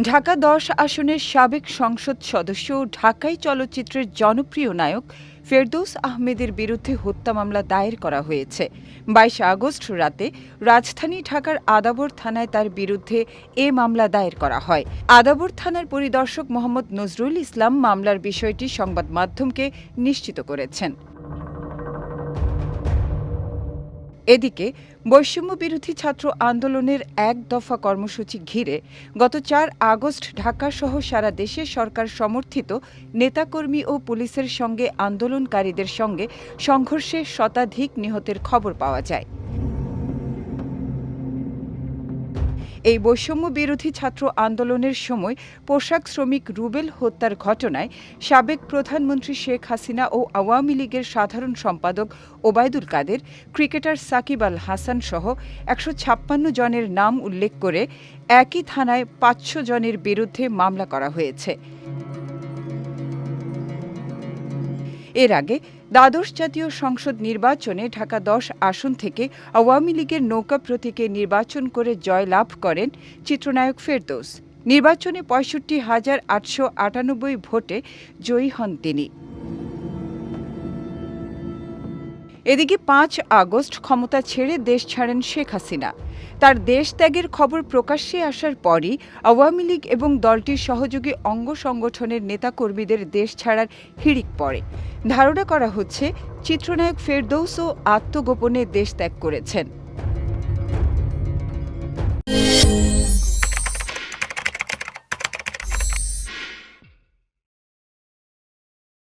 ঢাকা দশ আসনের সাবেক সংসদ সদস্য ঢাকাই চলচ্চিত্রের জনপ্রিয় নায়ক ফেরদৌস আহমেদের বিরুদ্ধে হত্যা মামলা দায়ের করা হয়েছে। বাইশ আগস্ট রাতে রাজধানী ঢাকার আদাবর থানায় তার বিরুদ্ধে এ মামলা দায়ের করা হয়। আদাবর থানার পরিদর্শক মোহাম্মদ নজরুল ইসলাম মামলার বিষয়টি সংবাদ মাধ্যমকে নিশ্চিত করেছেন। এদিকে বৈষম্য বিরোধী ছাত্র আন্দোলনের এক দফা কর্মসূচি ঘিরে গত চার আগস্ট ঢাকাসহ সারা দেশে সরকার সমর্থিত নেতাকর্মী ও পুলিশের সঙ্গে আন্দোলনকারীদের সঙ্গে সংঘর্ষে শতাধিক নিহতের খবর পাওয়া যায়। এই বৈষম্য বিরোধী ছাত্র আন্দোলনের সময় পোশাক শ্রমিক রুবেল হত্যার ঘটনায় সাবেক প্রধানমন্ত্রী শেখ হাসিনা ও আওয়ামী লীগের সাধারণ সম্পাদক ওবায়দুল কাদের, ক্রিকেটার সাকিব আল হাসান সহ একশো ছাপ্পান্ন জনের নাম উল্লেখ করে একই থানায় পাঁচশো জনের বিরুদ্ধে মামলা করা হয়েছে। এর আগে দ্বাদশ জাতীয় সংসদ নির্বাচনে ঢাকা দশ আসন থেকে আওয়ামী লীগের নৌকা প্রতীকে নির্বাচন করে জয় লাভ করেন চিত্রনায়ক ফেরদৌস। নির্বাচনে পঁয়ষট্টি হাজার আটশো আটানব্বই ভোটে জয়ী হন তিনি। এদিকে পাঁচ আগস্ট ক্ষমতা ছেড়ে দেশ ছাড়েন শেখ হাসিনা। তার দেশ ত্যাগের খবর প্রকাশ্যে আসার পরই আওয়ামী লীগ এবং দলটির সহযোগী অঙ্গ সংগঠনের নেতাকর্মীদের দেশ ছাড়ার হিড়িক পড়ে। ধারণা করা হচ্ছে, চিত্রনায়ক ফেরদৌসও আত্মগোপনে দেশ ত্যাগ করেছেন।